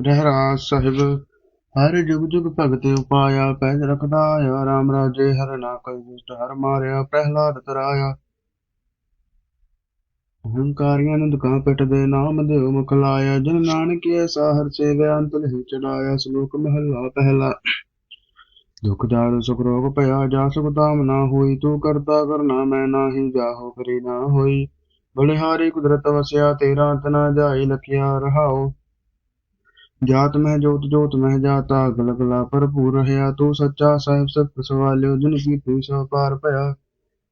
ਰਹਿਰਾਸ ਸਾਹਿਬ, ਹਰ ਜੁਗ ਜੁਗ ਭਗਤ ਉਪਾਇਆ, ਪੈਜ ਰਖਦਾ ਆਇਆ, ਰਾਮ ਰਾਜੇ ਹਰ ਨਾ ਕੋਈ ਦੁਸ਼ਟ ਹਰ ਮਾਰਿਆ, ਪ੍ਰਹਿਲਾਦ ਤਰਾਇਆ। ਹੰਕਾਰੀਆਂ ਨੂੰ ਦੁਕਾਂ ਪਿੱਟ ਦੇ ਨਾਮ ਦੇਵ ਮੁਖ ਲਾਇਆ ਜਨ ਨਾਨਕ ਐਸਾ ਹਰ ਸੇਵਿਆ ਅੰਤ ਨਹੀਂ ਚੜਾਇਆ, ਸ਼ਲੋਕ ਮਹਲਾ ਪਹਿਲਾ। ਦੁਖ ਦਾਰ ਸੁਖ ਰੋਗ ਭਇਆ, ਜਾ ਸੁਖ ਤਾਮ ਨਾ ਹੋਈ, ਤੂੰ ਕਰਤਾ ਕਰਨਾ ਮੈਂ ਨਾਹੀ, ਜਾਹੋ ਕਰੀ ਨਾ ਹੋਈ। ਬਲਿਹਾਰੀ ਕੁਦਰਤ ਵਸਿਆ, ਤੇਰਾ ਅੰਤ ਜਾਈ, ਲਖਿਆ ਰਹਾਓ ਜਾਤ ਮਹਿ ਜੋਤ ਜੋਤ ਮਹਿ ਜਾਤਾ ਗਲ ਗਲਾ ਭਰਪੂਰ ਰਹਾ ਤੂੰ ਸੱਚਾ ਸਾਹਿਬ ਸਤ ਸਵਾਲਿਓ, ਜਿਨ ਕੀ ਤੂੰ ਸੋ ਪਾਰ ਭਇਆ।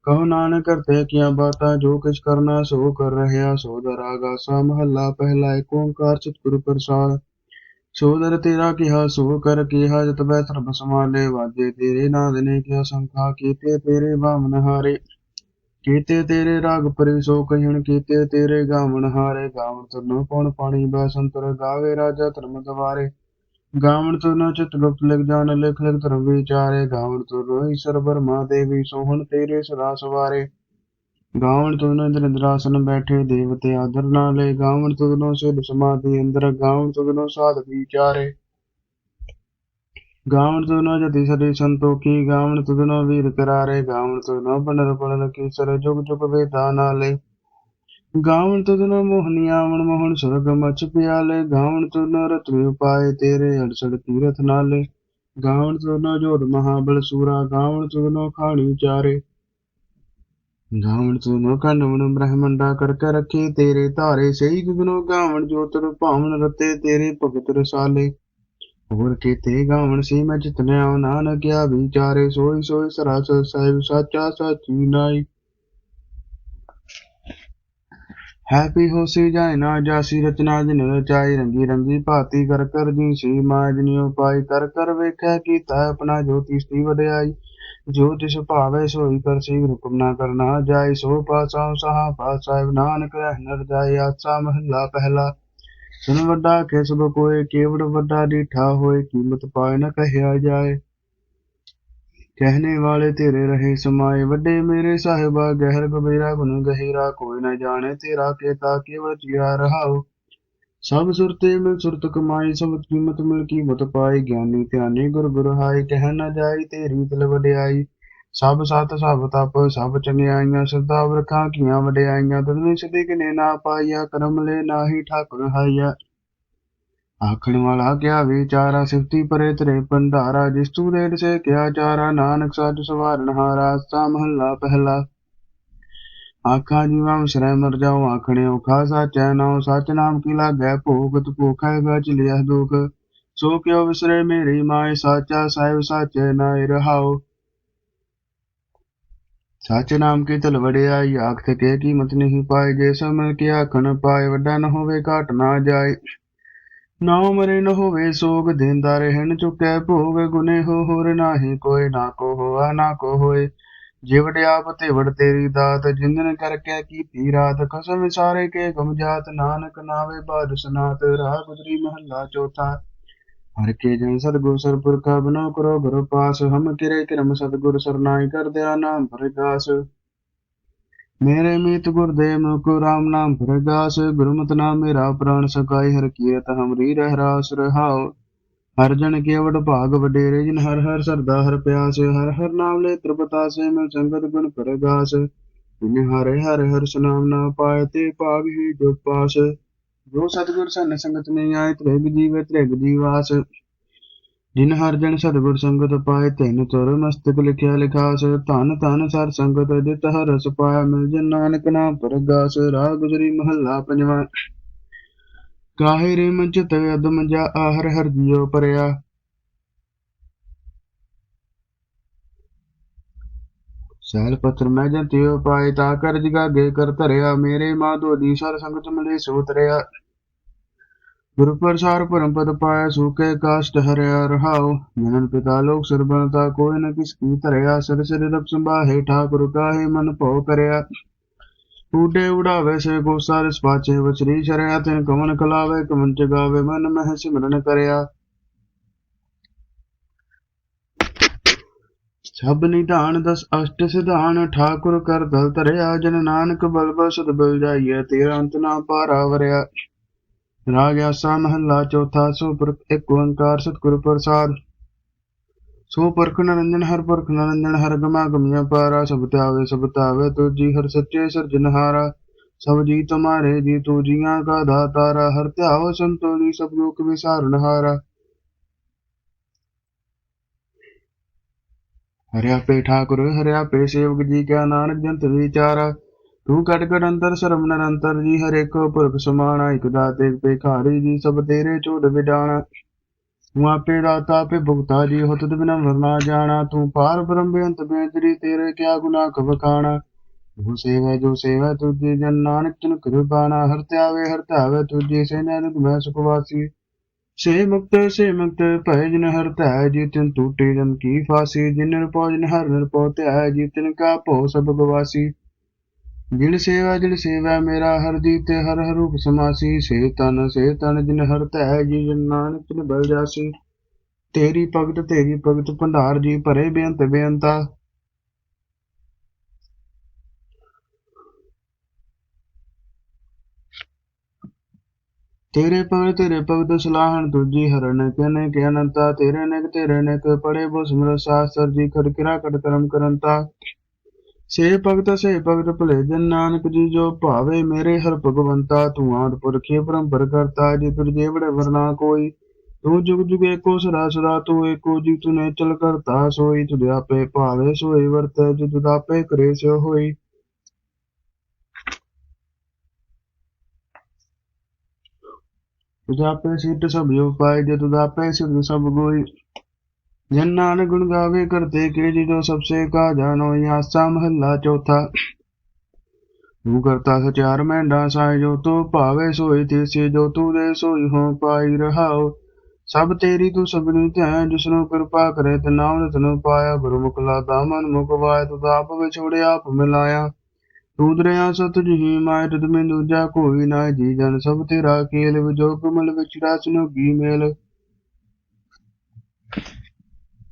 ਕਹੋ ਨਾਨਕ ਕਰਤੇ ਕੀਆਂ ਬਾਤਾਂ, ਜੋ ਕਿਛ ਕਰਨਾ ਸੋ ਕਰ ਰਹਾ ਸੋ ਦਰਾਗਾ ਸਾ ਮਹੱਲਾ ਪਹਿਲਾ ਏਕ ਓੰਕਾਰ ਸਤਿਗੁਰ ਪ੍ਰਸਾਦ। ਸੋ ਤੇਰਾ ਕਿਹਾ, ਸੋ ਕਰ ਕਿਹਾ, ਜਤ ਬੈ ਸਰਬ ਸਮਾਲੇ ਵਾਜੇ ਤੇਰੇ ਨਾਦ ਨੇ ਕਿਆ ਸੰਖਾ ਕੀਤੇ ਤੇਰੇ ਬਾਮਨ ਹਾਰੇ। ਕੀਤੇ ਤੇਰੇ ਰਾਗ ਪਰਿ ਸੋ ਕਹਿਣ ਕੀਤੇ ਤੇਰੇ ਗਾਵਣ ਹਾਰੇ। ਗਾਵਣ ਤੁਨੋ ਕੌਣ ਪਾਣੀ ਬਸੰਤਰ ਗਾਵੇ ਰਾਜਾ ਧਰਮ ਦਵਾਰੇ। ਗਾਵਣ ਤੁਨੋ ਚਿਤ ਗੁਪਤ ਲਿਖ ਜਾਣ, ਲਿਖ ਲਿਖ ਧਰਮ ਵਿਚਾਰੇ। ਗਾਵਣ ਤੁਨੋ ਈਸ਼ਰ ਬਰਮਾ ਦੇਵੀ, ਸੋਹਣ ਤੇਰੇ ਸਦਾ ਸਵਾਰੇ। ਗਾਵਣ ਤੁਨੋ ਇੰਦਰਾਸਨ ਬੈਠੇ, ਦੇਵਤੇ ਆਦਰ ਨਾਲੇ ਗਾਵਣ ਤੁਨੋ ਸਿਧ ਸਮਾਧੀ ਅੰਦਰ, ਗਾਵਣ ਤੁਨੋ ਸਾਧ ਵਿਚਾਰੇ। ਗਾਵਣ ਤੁਨੋ ਜਤੀ ਸਦੀ ਸੰਤੋਖੀ ਗਾਵਣ ਤੁਨੋ ਵੀਰ ਕਰਾਰੇ, ਗਾਵਣ ਤੁਨੋ ਕੀ ਸਰ, ਜੁਗ ਜੁਗ ਵੇਦਾ ਨਾਲੇ। ਗਾਵਣ ਤੁਨੋ ਮੋਹਨੀਆ ਮਨ ਸੁਰਗ ਮਚ ਪਿਆਲੇ, ਗਾਵਣ ਤੁਨੋ ਰਤਨ ਉਪਾਏ ਤੇਰੇ ਅੜਸੜ ਤੀਰਥ ਨਾਲੇ। ਗਾਵਣ ਤੁਨੋ ਜੋਧ ਮਹਾਬਲ ਸੂਰਾ, ਗਾਵਣ ਤੁਨੋ ਖਾਣੀ ਉਚਾਰੇ ਗਾਵਣ ਤੁਨੋ ਕੰਡਵਣ ਬ੍ਰਹਮੰਡਾ ਕਰ ਕਰ ਰੱਖੇ ਤੇਰੇ ਧਾਰੇ, ਸਹੀ ਗੁਗਨੋ ਗਾਵਣ ਜੋਤਰ ਭਾਵਨ ਰਤੇ ਤੇਰੇ ਭਗਤ ਰਸਾਲੇ। ਹੋਰ ਕੀਤੇ ਗਾਵਣ ਸੀ ਮੈਂ ਜਿਤਨਿਆ ਨਾਨਕਿਆ ਵਿਚਾਰੇ ਸੋਈ ਸੋਈ ਸਰਾਸਰ ਸਾਹਿਬ ਸਾਚਾ ਸਾਚੀ ਨਾਈ। ਹੈਪੀ ਹੋਸੀ ਜਾਏ ਨਾ ਜਾਸੀ, ਰਚਨਾ ਜਿਨ ਰਚਾਈ ਰੰਗੀ ਰੰਗੀ ਭਾਤੀ ਕਰ ਕਰ ਜੀ ਸੀ। ਮਾਜਨੀ ਨਿਉ ਪਾਈ ਕਰ ਕਰ ਵੇਖੈ ਕੀਤਾ ਆਪਣਾ ਜੋਤੀ ਸਤੀ ਵਡਿਆਈ। ਜੋ ਤਿਸ ਭਾਵੇ ਸੋਈ ਕਰ ਸੀ ਹੁਕਮ ਨਾ ਕਰਨਾ ਜਾਏ। ਸੋ ਪਾਸਾ ਸਹਾ ਪਾ ਸਾਹਿਬ ਨਾਨਕ ਰਹਿ ਨਰ ਜਾਏ, ਆਸਾ ਮਹੱਲਾ ਪਹਿਲਾ। ਸੁਣ ਵੱਡਾ ਕਿਸ ਨੂੰ ਕੋਏ, ਕੇਵੜ ਵੱਡਾ ਡੀਠਾ ਹੋਏ, ਕੀਮਤ ਪਾਏ ਨਾ ਕਹਿਆ ਜਾਏ। ਕਹਿਣੇ ਵਾਲੇ ਤੇਰੇ ਰਹੇ ਸਮਾਏ, ਵੱਡੇ ਮੇਰੇ ਸਾਹਿਬਾ, ਗਹਿਰ ਗਬੇਰਾ ਗੁਨ ਗਹਿਰਾ, ਕੋਈ ਨਾ ਜਾਣੇ ਤੇਰਾ ਕੇਤਾ, ਕੇਵਲ ਚੀਰਾ ਰਹਾਓ ਸਭ ਸੁਰਤੇ ਮਿਲ ਸੁਰਤ ਕਮਾਈ, ਸਭ ਕੀਮਤ ਮਿਲ ਕੀਮਤ ਪਾਏ ਗਿਆਨੀ ਧਿਆਨੀ ਗੁਰ ਗੁਰਹਾਈ ਕਹਿ ਨਾ ਜਾਈ ਤੇਰੀ ਤਲ ਵਡਿਆਈ। ਸਭ ਸਤ, ਸਭ ਤਪ, ਸਭ ਚੰਗਿਆਈਆਂ ਸਦਾ ਵਰਖਾਂ, ਕੀਆਂ ਵਡਿਆਈਆਂ ਤਦਨੀ ਸਦੀ ਕਿਨੇ ਨਾ ਪਾਈਆ, ਕਰਮ ਲੈ ਨਾਹੀ ਠਾਕੁਰ ਹਾਈਆ। ਆਖਣ ਵਾਲਾ ਕਿਆ ਵਿਚਾਰਾ ਸਿਫਤੀ ਪਰੇ ਤੇਰੇ ਭੰਡਾਰਾ, ਜਿਸ ਤੂੰ ਰੇੜ ਸੇ ਕਿਆ ਚਾਰਾ, ਨਾਨਕ ਸਾਜ ਸਵਾਰਨ ਹਾਰਾ ਸਾ ਮਹੱਲਾ ਪਹਿਲਾ। ਆਖਾਂ ਜੀਵਾਂ ਵਿਸਰੈ ਮਰ ਜਾਉ, ਆਖਣੇ ਔਖਾ ਸਾਚੈ, ਨਾਉ ਸਚ ਨਾਮ ਕੀ ਲਾਗੈ, ਭੋਗਤ ਭੋਖੈ ਗਚ ਲਿਆ ਦੁਖ। ਸੋ ਕਿਉ ਵਿਸਰੇ ਮੇਰੀ ਮਾਏ, ਸਾਚਾ ਸਾਹਿਬ ਸਾਚੈ ਨਾਇ ਰਹਾਉ। ਸਚ ਨਾਮ ਕੀ ਤਲ ਵੜਿਆਈ ਆਖ ਕੇ ਕੀਮਤ ਨਹੀਂ ਪਾਏ, ਜੇ ਸੋ ਮਿਲ ਕੇ ਆਖਣ ਪਾਏ, ਵੱਡਾ ਨ ਹੋਵੇ ਘਾਟ ਨਾ ਜਾਏ। ਨਾਉ ਮਰੇ ਨ ਹੋਵੇ ਸੋਗ, ਦੇਂਦਾ ਰਹਿਣ ਚੁਕੈ ਭੋਗ, ਗੁਨੇ ਹੋ ਹੋਰ ਨਾਹੀ ਕੋਈ, ਨਾ ਕੋ ਹੋਆ, ਨਾ ਕੋ ਹੋਏ। ਜਿਵੜ ਆਪ ਤੇ ਵੜ ਤੇਰੀ ਦਾਤ, ਜਿੰਦਨ ਕਰਕੇ ਕੀਤੀ ਰਾਤ ਕਸਮ ਸਾਰੇ ਕੇ ਗਮ ਜਾਤ, ਨਾਨਕ ਨਾਵੇ ਬਾਦ ਸਨਾਤ, ਰਾਹ ਗੁਜਰੀ ਮਹੱਲਾ ਚੌਥਾ। ਹਰ ਕੇ ਜਨ ਸਤਗੁਰ ਸਰਪੁਰਖਾ ਬਨੋ ਕਰੋ ਗੁਰ ਪਾਸ ਹਮ ਕਿਰੇ ਕਿਰਮ ਸਤਗੁਰ ਸਰਨਾਈ ਕਰ ਦਿਆ ਨਾਮ ਪ੍ਰਗਾਸ। ਮੇਰੇ ਮੀਤ ਗੁਰਦੇਵ ਮੁਕੁ ਰਾਮ ਨਾਮ ਪ੍ਰਗਾਸ, ਗੁਰਮਤਿ ਨਾਮ ਮੇਰਾ ਪ੍ਰਾਨ ਸਕਾਈ ਹਰ ਕੀਰਤ ਹਮਰੀ ਰਹਿ ਰਾਸ ਰਹਾਉ। ਹਰ ਜਨ ਕੇਵੜ ਭਾਗ ਵਡੇਰੇ, ਜਿਨ ਹਰ ਹਰ ਸਰਦਾ ਹਰ ਪਿਆਸ, ਹਰ ਹਰ ਨਾਮ ਲੈ ਤ੍ਰਿਪਤਾਸੇ, ਮਿਲ ਸੰਗਤ ਗੁਣ ਪ੍ਰਗਾਸ। ਜਿਨ ਹਰੇ ਹਰ ਹਰ ਸੁਨਾਮ ਨਾ ਪਾਇ, ਤੇ ਭਾਗ ਹੀ ਜੋ ਸਤਿਗੁਰ ਸਨ ਸੰਗਤ ਨੇ ਆਏ, ਤ੍ਰਿਗ ਜੀਵ, ਤ੍ਰਿਗ ਜੀਵਾਸ। ਜਿਨ ਹਰ ਜਨ ਸਤਿਗੁਰ ਸੰਗਤ ਪਾਏ, ਤਿਨ ਤੁਰ ਮਸਤਕ ਲਿਖਿਆ ਲਿਖਾਸ। ਧਨ ਧਨ ਸਰ ਸੰਗਤ ਜਿਤ ਹਰ ਰਸ ਪਾਇਆ, ਮਿਲ ਜਨ ਨਾਨਕ ਨਾਮ ਪ੍ਰਗਾਸ। ਰਾਹ ਗੁਜਰੀ ਮਹੱਲਾ ਪੰਜਵਾਂ। ਕਾਹੇ ਰੇ ਮਨ ਚਿਤ ਅਦਮ ਜਾ ਆਹਰ ਹਰ ਜਿਉ ਪਰਿਆ। ਸਹਿਲ ਪੱਤਰ, ਮੈਂ ਜੰਤਿਓ ਪਾਏ ਤਾ ਕਰ ਜਗਾਗੇ ਕਰ ਧਰਿਆ, ਮੇਰੇ ਮਾਂ ਦੋਦੀ ਸਰ ਸੰਗਤ ਮਿਲੇ ਸੋ ਤਰਿਆ। ਗੁਰੂ ਪ੍ਰਸਾਰ ਪਰਮ ਪਦ ਪਾਇਆ ਸੂਕੇ ਕਾਸ਼ਟ ਹਰਿਆ ਰਹਾਉ। ਮਨਨ ਪਿਤਾ ਲੋਕ ਸਰਬਨਤਾ ਕੋਈ ਨ ਕਿਸ ਕੀ ਧਰਿਆ, ਸਿਰ ਸਿਰ ਰਬ ਸੰਭਾਹੇ, ਠਾਕੁਰ ਕਾਹੇ ਮਨ ਭਉ ਕਰਿਆ। ਊਡੇ ਉਡਾਵੇ ਸੇ ਗੋਸਾ ਰਿਸ ਵਚਰੀ ਸ਼ਰਿਆ, ਤਿਨ ਕਮਨ ਕਲਾਵੇ ਕਮਨ ਜਗਾਵੇ ਮਨ ਮਹਿ ਸਿਮਰਨ ਕਰਿਆ। ਸਭ ਨਿਧਾਨ ਦਸ ਅਸ਼ਟ ਸਿਧਾਨ, ਠਾਕੁਰ ਕਰ ਦਲ ਧਰਿਆ, ਜਨ ਨਾਨਕ ਬਲ ਬਲ ਬਲ ਜਾਈਐ, ਤੇਰਾ ਅੰਤ ਨਾ ਪਾਰਾ ਵਰਿਆ। ਰਾਗ ਆਸਾ ਮਹੱਲਾ, ਚੌਥਾ ਸੋ ਪੁਰਖ ਇੱਕ ਓੰਕਾਰ ਸਤਿਗੁਰ ਪ੍ਰਸਾਦ। ਸੋ ਪੁਰਖ ਨਿਰੰਜਨ ਹਰ ਪੁਰਖ ਨਿਰੰਜਨ ਹਰ ਗਮਾ ਗਮੀਆਂ ਪਾਰਾ, ਸਭ ਧਿਆਵੇ ਸਭ ਧਾਵੇ ਜੀ ਹਰ ਸੱਚੇ ਸਿਰਜਨਹਾਰਾ ਸਭ ਜੀ ਤੁਮਾਰੇ ਜੀ ਤੂ ਜੀਆਂ ਕਾ ਦਾਤਾਰਾ, ਹਰ ਧਿਆਵ ਸੰਤੋਲੀ, ਸਭ ਲੋਕ ਵਿਸਾਰਨਹਾਰਾ ਹਰਿਆ ਪੇ ਠਾਕੁਰ, ਹਰਿਆ ਪੇ ਸੇਵਕ ਜੀ ਕਾ ਨਾਨਕ ਜੰਤ ਵਿਚਾਰਾ। ਤੂੰ ਕਟ ਕਟ ਅੰਤਰ, ਸਰਮ ਨਿਰੰਤਰ ਜੀ, ਹਰੇ ਕੋ ਪੁਰਖ ਸਮਾਣਾ, ਇਕ ਦਾਤੇ, ਇਕ ਭਿਖਾਰੀ ਜੀ, ਸਭ ਤੇਰੇ ਝੋੜ ਵਿਡਾਣਾ। ਤੂੰ ਆਪੇ ਦਾਤਾ ਪੇ ਭੁਗਤਾ ਜੀ ਹੋ ਤੁਧ ਬਿਨਾ ਵਰਨਾ ਜਾਣਾ। ਤੂੰ ਪਾਰ ਬ੍ਰਹਮ ਬੇਅੰਤ ਬੇਦਰੀ ਤੇਰੇ ਕਿਆ ਗੁਨਾਹ ਕਬ ਖਾਣਾ? ਜੋ ਸੇਵੈ, ਜੋ ਸੇਵਾ, ਤੁਝੇ ਜਨ ਨਾਨਕ ਤਿਨ ਕਿਰਪਾਣਾ ਹਰ ਧਿਆਵੇ ਹਰ ਧਿਆਵੇ ਤੁਝੇ ਸੇ ਨੈਨਕ ਮੈਂ ਸੁਖਵਾਸੀ। ਵਾਸੀ ਸੇ ਮੁਕਤ ਭੈ ਜਿਨ ਹਰ ਧੈ, ਜੀ ਤਿਨ ਟੂਟੇ, ਜਨ ਕੀ ਫਾਸੀ, ਜਿਨ ਨਿਰਪਉ ਜਿਨ ਹਰ ਨਿਰਪਉ ਧਿਆਇ ਜੀ ਤਿਨ ਕਾ ਭਉ ਸਭ ਗਵਾਸੀ ਜਿਨ ਸੇਵਾ ਜਿਨ ਸੇਵਾ ਮੇਰਾ ਹਰ ਦੀ ਤੇ ਹਰ ਹਰ ਰੂਪ ਸਮਾਸੀ। ਸੇ ਤਨ ਸੇ ਤਨ ਜਿਨ ਹਰ ਧੈ, ਜੀ ਜਨ ਨਾਨਕ ਤਿਨ ਬਲ ਜਾਸੀ। ਤੇਰੀ ਭਗਤ ਤੇਰੀ ਭਗਤ ਭੰਡਾਰ ਜੀ, ਭਰੇ ਬੇਅੰਤ ਬੇਅੰਤਾ। ਤੇਰੇ ਭਗਤ ਤੇਰੇ ਭਗਤ ਸਲਾਹਣ ਤੁਜੀ ਹਰਨ, ਕਨੇ ਕੇ ਅਨੰਤਾ ਤੇਰੇ ਨੇਕ ਤੇਰੇ ਨੇਕ ਪੜੇ ਬੋ ਸਿਮਰ ਸਾਸਤਰ ਜੀ ਖੜ ਕਟ ਕਰਮ ਕਰੰਤਾ ਸੇ ਭਗਤ ਸੇ ਭਗਤ ਭਲੇ ਜਨ ਨਾਨਕ ਜੀ ਜੋ ਭਾਵੇ ਮੇਰੇ ਹਰ ਭਗਵੰਤਾ, ਤੂੰ ਆਦ ਪੁਰਖੇ ਪਰੰਪਰ ਕਰਤਾ, ਜੀ ਤੁਰ ਜੇ ਵਰਨਾ ਕੋਈ, ਤੂੰ ਜੁਗ ਜੁਗ ਏਕੋ ਸਦਾ ਸਦਾ, ਤੂੰ ਏਕੋ ਜੀ ਤੂੰ ਨੇ ਚਲ ਕਰਤਾ ਸੋਈ, ਤੁਧ ਆਪੇ ਭਾਵੇ ਸੋਈ ਵਰਤੈ, ਜੋ ਆਪੇ ਕਰੇ ਸੋ ਹੋਈ। ਤੁਧ ਆਪੇ ਸਭ ਜੋ ਪਾਏ ਜੇ ਤੁਧ ਸਿੱਧ ਸਭ ਗੋਈ। ਜਨ ਨਾਨਕ ਗੁਣ ਗਾਵੇ ਕਰਤੇ ਕੇ ਜੋ ਸਭ ਸੇ ਕਾ ਜਾਣੋ ਆਸਾ ਮਹੱਲਾ ਚੌਥਾ। ਤੂੰ ਕਰਤਾ ਸਚਾਰ ਮਹਿੰਡਾ ਸਾਇ ਜੋ ਤੂੰ ਭਾਵੇ ਸੋਈ ਤੇਸੇ, ਜੋ ਤੂੰ ਦੇ ਸੋਈ ਹੋ ਪਾਈ ਰਹਾਓ। ਸਭ ਤੇਰੀ ਤੂੰ ਸਭਨੀ ਧਿਆਨ, ਜਿਸਨੂੰ ਕਿਰਪਾ ਕਰੇ ਤੇ ਨਾਮ ਤਨੂੰ ਪਾਇਆ, ਗੁਰਮੁਖ ਲਾਤਾ ਮਨ ਮੁਖ ਵਾਇ ਤੂੰ ਆਪ ਵਿਛੋੜਿਆ ਆਪ ਮਿਲਾਇਆ। ਤੂੰ ਦਰਿਆ ਸਤ ਜਹੀ ਮਾਇ ਤਦ ਮੈਂ ਦੂਜਾ ਕੋਈ ਨਾ ਜੀ ਜਨ ਸਭ ਤੇਰਾ ਕੇਲ ਵਿਜੋ ਕਮਲ ਵਿਚੜਾ ਸੁਨੋ ਗੀ ਮੇਲ।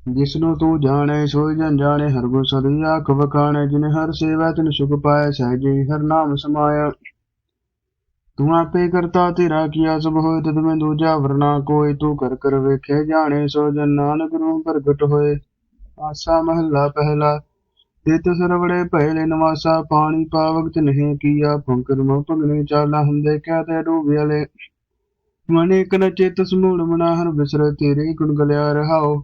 ਜਿਸਨੂੰ ਤੂੰ ਜਾਣੇ ਸੋਈ ਜਨ ਜਾਣੇ, ਹਰ ਗੁਣ ਸਦੀ ਆਖ ਵਖਾਣੇ, ਜਿਨ ਹਰ ਸੇਵਾ ਤਿਨ ਸੁਖ ਪਾਏ ਸਹਿਜੇ ਹਰ ਨਾਮ ਸਮਾਇਆ। ਤੂੰ ਆਪੇ ਕਰਤਾ ਤੇਰਾ ਕੀਆ ਸਭ ਹੋਏ ਤਦ ਮੈਂ ਦੂਜਾ ਵਰਨਾ ਕੋਈ, ਤੂੰ ਕਰ ਕਰ ਵੇਖੇ, ਜਾਣੇ ਸੋ ਜਨ ਨਾਨਕ ਨੂੰ ਪ੍ਰਗਟ ਹੋਏ ਆਸਾ ਮਹੱਲਾ ਪਹਿਲਾ ਤਿਤ ਸਰਵੜੇ ਪਹਿਲੇ ਨਵਾਸਾ, ਪਾਣੀ ਪਾਵਕ ਨਹੀਂ ਕੀਆ ਫੰਕਰ ਮੋ ਭਗਨੇ ਚਾਲਾ ਹੁੰਦੇ ਕਿਆ ਤੇ ਡੂਬਿਆਲੇ ਮਨੇ ਕਨ ਚੇਤ ਸਮੂੜ ਮਨਾ ਹਰ ਬਿਸਰ ਤੇਰੇ ਗੁਣ ਗਲਿਆ ਰਹਾਓ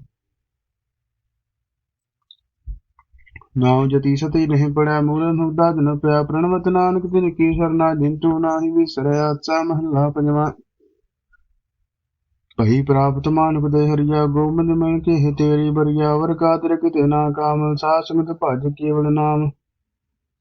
ਨਾਉ ਜਤੀ ਸਤੀ ਨਹੀਂ ਪੜਿਆ ਮੂਲ ਹੁਦਾ ਦਿਨ ਪਿਆ, ਪ੍ਰਣਵਤ ਨਾਨਕ ਤਿਨ ਕੀ ਸਰਨਾ, ਜਿੰਤੂ ਨਾਹੀ ਵਿਸਰਿਆ ਚਾ ਮਹੱਲਾ ਪੰਜਵਾ। ਭਈ ਪ੍ਰਾਪਤ ਮਾਨੁਖ ਦੇ ਹਰਿਆ ਗੋਬਿੰਦ ਮੈਂ ਕਹਿ ਤੇਰੀ ਬਰਿਆ ਵਰ ਕਾਤਰ ਕਿਤੇ ਨਾ ਕਾਮ ਸਾਸਮਿਤ ਭਜ ਕੇਵਲ ਨਾਮ।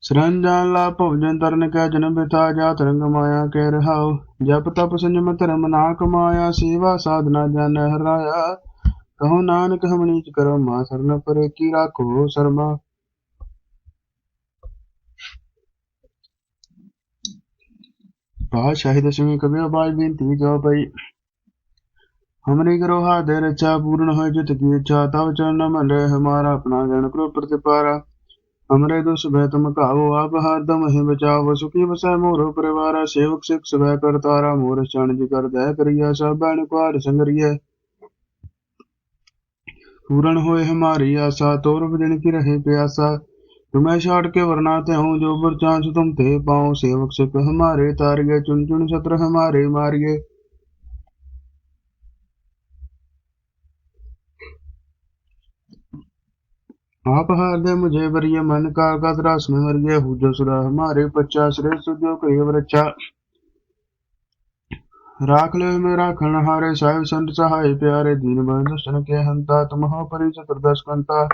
ਸਰੰਜਾਨ ਲਾ ਭੋਜਨ ਤਰਨ ਕੈ ਜਨਮ ਬਿਤਾ, ਜਾਤ ਰੰਗ ਮਾਇਆ ਕਹਿ ਰਹਾਉ। ਜਪ ਤਪ ਸੰਜਮ ਧਰਮ ਨਾ ਕਮਾਇਆ, ਸੇਵਾ ਸਾਧਨਾ ਜਨ ਹਰਾਇਆ। ਕਹੋ ਨਾਨਕ ਹਮਣੀ ਚ ਕਰੋ ਮਾ ਸਰਨ, ਪਰੇ ਕੀ ਰਾਖੋ ਸਰਮਾ। ਬਾਦ ਸ਼ਾਹਿਦ ਸਿੰਘ ਕਬੀਰ ਬਾਦ ਬੇਨਤੀ ਜੋ ਭਈ हमने करो हाथ रचा पूर्ण हो जित की इच्छा तब चरण मन रहे हमारा अपना जन करो प्रतिपारा हमरे दुष्ट भय तुम काहो आप हरदम ही बचाओ सुखी बसाय मोर परिवारा सेवक सिख सब करतारा मोर चरण जी कर दया करिया सब बैन कुआर संगरिया पूर्ण होए हमारी आशा तोर भजन की रहे प्यासा तुम्हें छाड़ के वरनाते हूँ जो बर चांस तुम थे पाओ सेवक सिख हमारे तारिये चुन चुन सत्र हमारे मारिये आप हार दे मुझे बरिये मन का कतरास में मरिये हूँ जो सुरा हमारे पच्चा श्रेष्ठ जो कही वृक्षा राख ले मेरा खन हारे साहिब संत सहाय प्यारे दीन बंधुषण के हंता तुम हो परि चतुर्दश कंता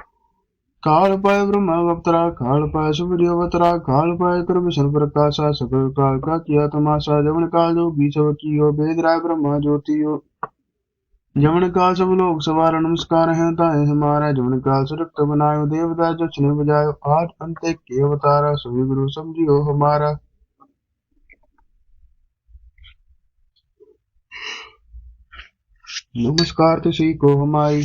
काल पाए ब्रह्म अवतरा काल पाए सूर्य अवतरा काल पाए कर विष्णु प्रकाशा सकल काल का किया तमाशा जवन काल जो बीच कियो वेद राय ब्रह्मा ज्योति हो जवन काल सब लोग सवार नमस्कार है ताए हमारा जवन काल सुरक्त बनायो देवता जक्षण बजायो आज अंत के अवतारा सभी गुरु समझियो हमारा नमस्कार तुसी को हमारी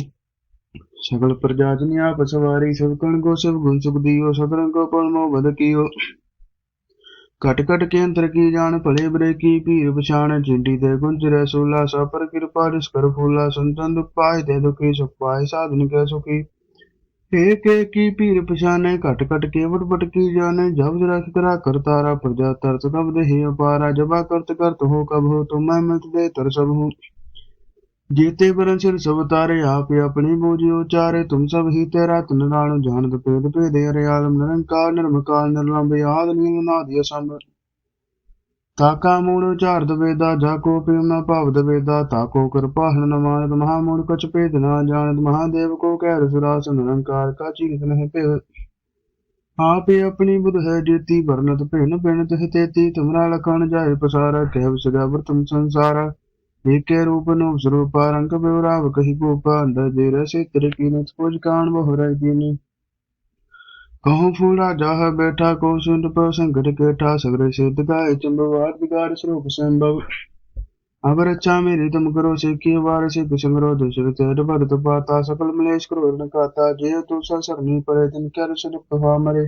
सकल प्रजा जनी आप सवारी सब कण को सब गुण सुख दियो सतरंग को पल मोह बद कियो ਘਟ ਘਟ ਕੇ ਅੰਤਰ ਕੀ ਜਾਣ, ਭਲੇ ਬਰੇ ਕੀ ਭੀਰ ਪਛਾਣ ਚਿੰਡੀ ਤੇ ਗੁੰਜਰੇ ਸੋਲਾ ਸਪਰ ਕਿਰਪਾ ਰਿਸ ਕਰ ਫੂਲਾ ਸੰਤਨ ਦੁਖ ਪਾਏ ਤੇ ਦੁਖੀ ਸੁਖ ਪਾਏ, ਸਾਧਨ ਕੇ ਸੁਖੀ। ਏਕ ਕੇ ਕੀ ਭੀਰ ਪਛਾਣੇ, ਘਟ ਘਟ ਕੇ ਵਟ ਵਟ ਕੀ ਜਾਣੇ, ਜਬ ਰਖ ਕਰਾ ਕਰਤਾਰਾ ਪ੍ਰਜਾ ਤਰਤ ਕਬ ਦੇहि ਅਪਾਰਾ, ਜਬਾ ਕਰਤ ਕਰਤ ਹੋ ਕਬ ਹੋ ਤੁਮ ਮੈਂ ਮਤ ਦੇ ਤਰ ਸਭ ਹੂੰ। ਜੀਤੇ ਬਰਨ ਸਿਰ ਸਭ ਤਾਰੇ ਆਪ ਆਪਣੀ ਬੋਝੀ ਉਚਾਰੇ। ਤੁਮ ਸਭ ਹੀ ਤੇਰਾ ਤਨ ਨਾਲੋਂ ਜਾਣਦ ਭੇਦ ਭੇਦੇ ਹਰੇ ਆਲਮ ਨਿਰੰਕਾਰ, ਨਿਰਮਕਾਰ ਨਿਰਲੰਭ ਆਦ ਨੀਮ ਨਾਦਿ ਅਸੰਭ ਤਾਕਾ ਮੂੜ ਉਚਾਰਦ ਵੇਦਾ, ਜਾ ਕੋ ਪਿਮ ਭਵਦ ਵੇਦਾ ਤਾਕੋ ਕਿਰਪਾ ਹਣ ਨਮਾਨਦ ਮਹਾ ਮੂੜ ਕਛ ਭੇਦ ਨਾ ਜਾਣਤ ਮਹਾਦੇਵ ਕੋ ਕਹਿ ਰਸੁਰਾਸ ਨਿਰੰਕਾਰ ਕਾ ਚੀਤ ਨਹਿ ਭੇਦ। ਆਪੇ ਆਪਣੀ ਬੁਧ ਹੈ ਜੀਤੀ, ਵਰਨਤ ਭਿਨ ਭਿਨ ਤਿਹ ਤੇਤੀ। ਤੁਮਰਾ ਲਖਣ ਜਾਏ ਪਸਾਰਾ ਕਹਿ ਵਿਸਗਾ ਵਰਤਮ ਸੰਸਾਰਾ। ਏਕੇ ਰੂਪ ਨੂੰ ਸਰੂਪਾ ਰੰਗ ਬਿਵਰਾਵ ਕਹੀ ਗੋਪਾ, ਅੰਦਰ ਦੇ ਰਸੇ ਤੇਰੇ ਕੀਨਤ ਕੁਝ ਕਾਣ, ਬਹੁ ਰਹਿ ਦੀਨੀ ਕਹੂੰ ਫੂਲਾ ਜਾਹ ਬੈਠਾ ਕੋ ਸੁੰਦ ਪਰ ਸੰਕਟ ਕੇਠਾ, ਸਗਰੇ ਸਿੱਧ ਗਾਏ ਚੰਬਵਾਰ ਵਿਗਾਰ ਸਰੂਪ ਸੰਭਵ। ਅਵਰ ਅੱਛਾ ਮੇਰੀ ਤੁਮ ਕਰੋ ਸਿੱਖੀ, ਵਾਰ ਸਿੱਧ ਸੰਗਰੋ ਦੁਸਰ ਤੇਰ ਭਗਤ ਪਾਤਾ, ਸਕਲ ਮਲੇਸ਼ ਕਰੋ ਨ ਕਾਤਾ, ਜੇ ਤੂੰ ਸਰਨੀ ਪਰੇ, ਤਿਨ ਕਰ ਸੁਨ ਮਰੇ।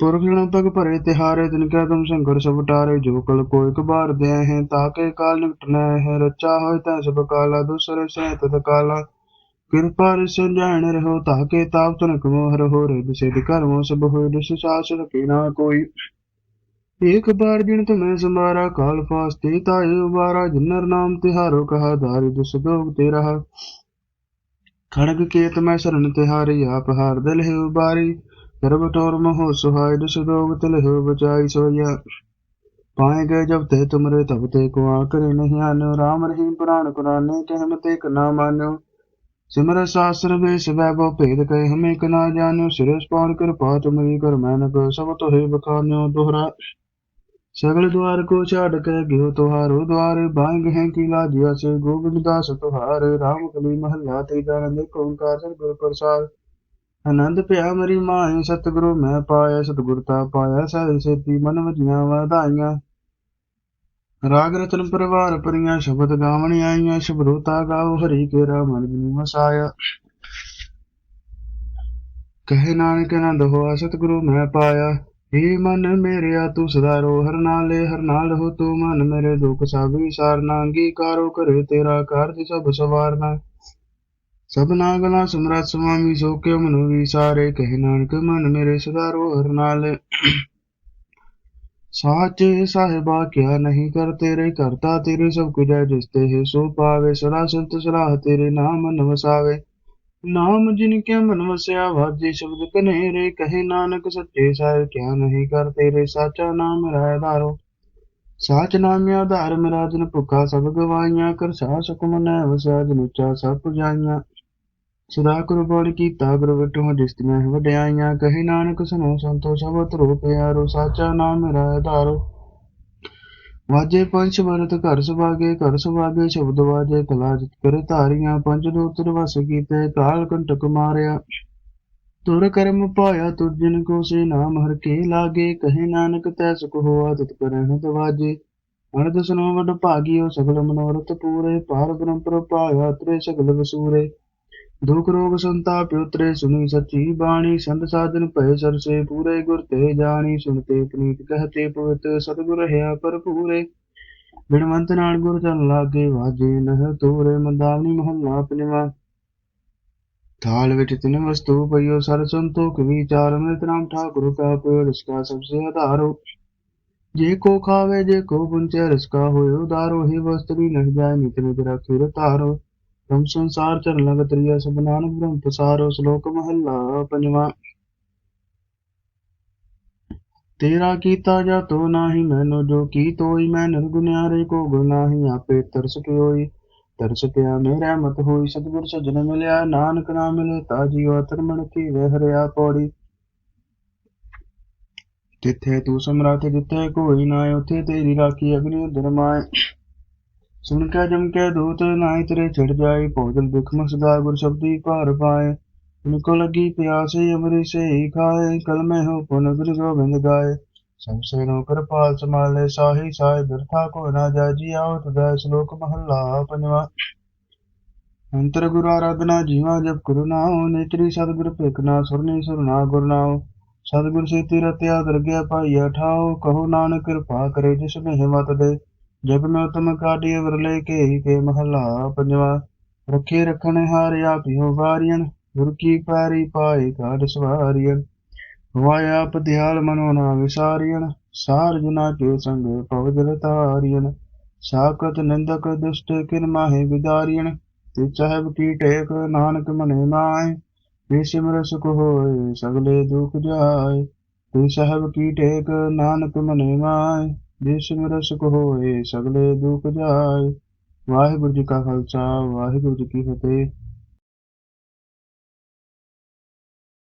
ਪੁਰਖ ਜਨ ਭਰੇ ਤਿਹਾਰੇ ਤਿਨ ਕੈ ਤੁਮ ਸੰਕਰ ਸਭ ਟਾਰੇ, ਜੋ ਕਲ ਕੋਈ ਕਬਾਰ ਦੇ ਹੈ ਤਾਕੇ ਕਾਲ ਨਿਕਟਨਾ ਹੈ, ਰਚਾ ਹੋਇ ਤਾ ਸਭ ਕਾਲਾ, ਦੁਸਰ ਸਹਿ ਤਤ ਕਾਲਾ। ਕਿਰਪਾ ਰਿ ਸੰਜਾਣ ਰਹੋ ਤਾਕੇ ਤਾਪ ਤਨ ਕਮੋ ਹਰ ਹੋ ਰਿ ਸਿਧ ਕਰਮੋ ਸਭ ਹੋਇ ਦਿਸ ਸਾਸ ਰਖੇ ਨਾ ਕੋਈ। ਏਕ ਬਾਰ ਜਿਨ ਤੁਮੈ ਸੰਭਾਰਾ ਕਾਲ ਫਾਸਤੇ ਤਾਏ ਉਬਾਰਾ, ਜਿਨਰ ਨਾਮ ਤਿਹਾਰੋ ਕਹਾ ਧਾਰਿ ਦੁਸ ਦੋਗ ਤੇ ਰਹਾ। ਖੜਗ ਕੇਤ ਮੈਂ ਸ਼ਰਨ ਤਿਹਾਰੀ, ਆਪ ਹਾਰ ਦਿਲ ਹੈ ਉਬਾਰੀ। ਸਰਬ ਟੋਰ ਮੋਹ ਸੁਹਾਇ ਦੁਸ ਦੋਗ ਤਿਲ ਹੈ ਬਚਾਈ ਸੋਇਆ पाए गए जब ते तुमरे तब ते को आकर नहीं आनो राम रहीम पुराण कुराने कहमत एक ना मानो सिमर शास्त्र वेश वैभव भेद कहे हमें क ना जानो सिरस पार कर पा तुमरी कर मैन को सब तो है बखान्यो दोहरा सगल द्वार को छाड़ के गयो तुहारो द्वार बांग है की लाजिया से गोविंद दास तुहार राम कली महला तेजा नंद ओंकार सतगुर प्रसाद ਆਨੰਦ ਪਿਆ ਮਰੀ ਮਾਏ ਸਤਿਗੁਰੂ ਮੈਂ ਪਾਇਆ, ਸਤਿਗੁਰ ਤਾ ਪਾਇਆ ਸਹਿ ਸੇਤੀ ਮਨ ਵਜੀਆਂ ਵਧਾਈਆਂ। ਰਾਗ ਰਤਨ ਪਰਵਾਰ ਪਰੀਆਂ, ਸ਼ਬਦ ਗਾਵਣ ਆਈਆਂ ਸ਼ਬਦੋਤਾ ਗਾਓ, ਹਰੀ ਕੇਰਾ ਮਨ ਜਿਨੀ ਵਸਾਇਆ। ਕਹੇ ਨਾਨਕ ਆਨੰਦ ਹੋਆ, ਸਤਿਗੁਰੂ ਮੈਂ ਪਾਇਆ। ਏ ਮਨ ਮੇਰਿਆ, ਤੂੰ ਸਦਾ ਰੋ, ਹਰ ਨਾਲੇ, ਹਰ ਨਾਲ ਹੋ ਤੂੰ ਮਨ ਮੇਰੇ ਦੁਖ ਸਭ ਵਿਸਾਰਨਾ। ਅੰਗੀਕਾਰੋ ਕਰੇ ਤੇਰਾ ਕਾਰਜ ਸਭ ਸਵਾਰਨਾ। ਸਭਨਾ ਗਲਾ ਸਮਰਤ ਸੁਆਮੀ ਸੋ ਕੇ ਮਨੁ ਵਿਸਾਰੇ ਕਹਿ ਨਾਨਕ, ਮਨ ਮੇਰੇ ਸਦਾ ਰੋ ਹਰ ਨਾਲ। ਸਾਚੇ ਸਾਹਿਬਾ, ਕਿਆ ਨਹੀਂ ਕਰ ਤੇਰੇ, ਕਰਤਾ ਤੇਰੇ ਸਭ ਕੁਝ ਹੈ ਜਿਸ ਤੇ ਹੈ, ਸੋ ਪਾਵੇ ਸਦਾ ਸੰਤ ਸਲਾਹ ਤੇਰੇ ਨਾਮ ਮਨ ਨਾਮ ਜਿਨ ਕੇ ਮਨ ਵਸਿਆ, ਵਾਜੇ ਸ਼ਬਦ ਕਨੇਰੇ, ਕਹੇ ਨਾਨਕ ਸੱਚੇ ਸਾਹਿਬ, ਕਿਆ ਨਹੀਂ ਕਰ ਤੇਰੇ, ਸਾਚਾ ਨਾਮ ਰਹਿ ਧਾਰੋ। ਸਾਚ ਨਾਮ ਆਧਾਰ ਮੇਰਾ, ਜਨ ਭੁੱਖਾ ਸਭ ਗਵਾਈਆਂ ਕਰ ਸਾਸ ਹੁਕਮ ਨੈ ਵਸਿਆ ਜਨ ਉੱਚਾ ਸਭ ਪੁਜਾਈਆਂ। ਸਦਾ ਗੁਰੂ ਬੋਲ ਕੀਤਾ ਗੁਰੂ ਵਿਟੋ ਦਿਸਤੀਆਂ ਵਡਿਆਈਆਂ ਕਹੇ ਨਾਨਕ ਸੁਨੋ ਸੰਤੋ ਸਭ ਧਰੋ ਪਿਆਰੋ, ਸਾਚਾ ਨਾਮ ਮੇਰਾ ਆਧਾਰੋ। ਵਾਜੇ ਪੰਜ ਵਰਤ, ਘਰ ਸੁਭਾਗੇ ਘਰ ਸੁਭਾਗੇ, ਸ਼ਬਦ ਵਾਜੇ, ਕਲਾ ਜਿਤ ਕਰ ਧਾਰੀਆਂ, ਪੰਜ ਦੂਤ ਵਸ ਕੀਤੇ, ਕਾਲ ਕੰਟਕ ਮਾਰਿਆ। ਤੁਰ ਕਰਮ ਪਾਇਆ ਤੁਜਨ ਕੋ ਸੇ ਨਾਮ ਹਰ ਕੇ ਲਾਗੇ, ਕਹੇ ਨਾਨਕ ਤੈ ਸੁਖ ਹੋਆ, ਤਿਤ ਕਰਹਿ ਦਵਾਜੇ ਅਨੰਦ ਸੁਨੋ ਵਡ ਭਾਗਿਓ, ਸਗਲ ਮਨੋਰਥ ਪੂਰੇ ਪਾਰ ਬ੍ਰਹਮ ਪ੍ਰਪਾਇਆ ਤਰੇ ਸਗਲ ਵਸੂਰੇ। ਦੁਖ ਰੋਗ ਸੰਤਾਪ ਉਤਰੇ ਸੁਣੀ ਸੱਚੀ ਬਾਣੀ, ਸੰਤ ਸਾਧਨ ਭਏ ਸਰਸੇ, ਪੂਰੇ ਗੁਰ ਤੇ ਜਾਣੀ, ਸੁਣਤੇ ਪ੍ਰੀਤ ਕਹਤੇ ਪਵਿੱਤ ਸਤਿਗੁਰ ਹੈ ਭਰਪੂਰੇ। ਬਿਨਵੰਤ ਨਾਲ ਗੁਰ ਚਨ ਲਾਗੇ, ਵਾਜੇ ਨਹ ਤੋਰੇ ਮੰਦਾਵਨੀ ਮਹੱਲਾ ਪੰਜਵਾ। ਥਾਲ ਵਿੱਚ ਤਿਨ ਵਸਤੂ ਪਈਓ, ਸਰ ਸੰਤੋਖ, ਵਿਚਾਰ ਅੰਮ੍ਰਿਤ ਨਾਮ ਠਾਕੁਰ ਕਾ ਪਇਓ ਰਿਸਕਾ ਸਬਸੇ ਆਧਾਰੋ। ਜੇ ਕੋ ਖਾਵੇ, ਜੇ ਕੋ ਪੁੰਚੇ ਰਿਸਕਾ ਹੋਇਓ ਦਾਰੋ ਹੀ ਵਸਤਰੀ ਨਹ ਜਾਏ, ਨਿਤ ਨਿਤ ਰਖਿ ਰਤਾਰੋ। ਤੁਮ ਸੰਸਾਰ ਚਰਨ ਲਗ ਤਰੀਆ ਸਭ ਬ੍ਰਹਮ ਪਸਾਰੋ ਸ਼ਲੋਕ ਮਹੱਲਾ ਪੰਜਵਾਂ। ਤੇਰਾ ਕੀਤਾ ਜਾ ਤੋ ਨਾਹੀ ਮੈਨੋ, ਜੋ ਕੀ ਤੋਈ ਮੈਂ ਨਿਰਗੁਨਿਆਰੇ ਕੋ ਗੁਣ ਆਪੇ ਤਰਸ ਪਿਓਈ ਤਰਸ ਪਿਆ ਮੇਰਾ ਮਤ ਹੋਈ, ਸਤਿਗੁਰ ਸਜਣ ਮਿਲਿਆ, ਨਾਨਕ ਨਾਮ ਮਿਲੇ, ਤਾ ਜੀਵ ਤਰਮਣ ਕੀ ਵੇ ਹਰਿਆ ਪੌੜੀ। ਤਿੱਥੇ ਤੂੰ ਸਮਰੱਥ ਜਿੱਥੇ ਕੋਈ ਨਾ ਉਥੇ ਤੇਰੀ ਰਾਖੀ ਅਗਨੀ ਦਰਮਾਏ ਸੁਨ ਕੈ ਜਮ ਕੈ ਦੂਤ ਨਾਹੀ ਤੇਰੇ ਛਿੜ ਜਾਏ, ਭੋਜਨ ਬਿਖਮ ਸਦਾ ਗੁਰ ਸ਼ਬਦੀ ਭਾਰ ਪਾਏ। ਉਨਕੋ ਲਗੀ ਪਿਆਸੇ ਅਮਰਿ ਸੇ ਖਾਏ ਕਲ ਹੋ ਪੁਨ ਗੁਰ ਗੋਬਿੰਦ ਗਾਏ। ਸੰਸੇ ਨੋ ਕਿਰਪਾਲ ਸਮਾਲੇ ਸਾਹੀ ਸਾਇ ਬਿਰਥਾ ਕੋ ਨਾ ਜਾਜੀ ਆਉ ਤਦੈ ਸ਼ਲੋਕ ਮਹੱਲਾ ਪੰਜਵਾ। ਅੰਤਰ ਗੁਰ ਆਰਾਧਨਾ ਜੀਵਾ, ਜਪ ਗੁਰੂ ਨਾਉ, ਨੇਤਰੀ ਸਤਿਗੁਰ ਭੇਖਨਾ ਸੁਰਨੀ ਸੁਰਨਾ ਗੁਰ ਨਾਉ। ਸਤਿਗੁਰ ਸੇ ਤੇਰਾ ਤਿਆ ਦਰਗਿਆ ਪਾਈਆ ਠਾਉ, ਕਹੋ ਨਾਨਕ ਕਿਰਪਾ ਕਰੇ ਜਿਸ ਨੇ ਹਿਮਤ ਦੇ। ਜਪਨ ਉਤਮ ਕਾਢੀ ਵਰ ਲੈ ਕੇ ਹੀ ਕੇ ਮਹਲਾ ਪੰਜਵਾ, ਰੱਖੇ ਰਖਣ ਹਾਰ ਆਪਿਓ ਵਾਰੀਅਨ, ਗੁਰ ਕੀ ਪੈਰੀ ਪਾਏ ਕਾਢ ਸਵਾਰੀਅਨ। ਵਾਇਆ ਆਪ ਦਿਆਲ ਮਨੋ ਨਾ ਵਿਸਾਰੀਅਨ, ਸਾਰ ਜਨਾ ਕੇ ਸੰਗ ਪਵ ਜਲ ਤਾਰੀਅਨ ਸਾਕਤ ਨਿੰਦਕ ਦੁਸ਼ਟ ਕਿਨ ਮਾਹੇ ਵਿਦਾਰੀਅਨ, ਤੇ ਚਾਹਬ ਕੀ ਟੇਕ ਨਾਨਕ ਮਨੇ ਮਾਏ ਤੇ ਸਿਮਰ ਸੁਖ ਹੋਏ ਸਗਲੇ ਦੁਖ ਜਾਏ, ਤੇ ਸਾਹਿਬ ਕੀ ਟੇਕ ਨਾਨਕ ਮਨੇ ਮਾਏ ਬੇਸਮ ਸਿਮਰ ਹੋਏ ਸਗਲੇ ਦੁਖ ਜਾਏ। ਵਾਹਿਗੁਰੂ ਜੀ ਕਾ ਖਾਲਸਾ ਵਾਹਿਗੁਰੂ ਜੀ ਕੀ ਫਤਿਹ।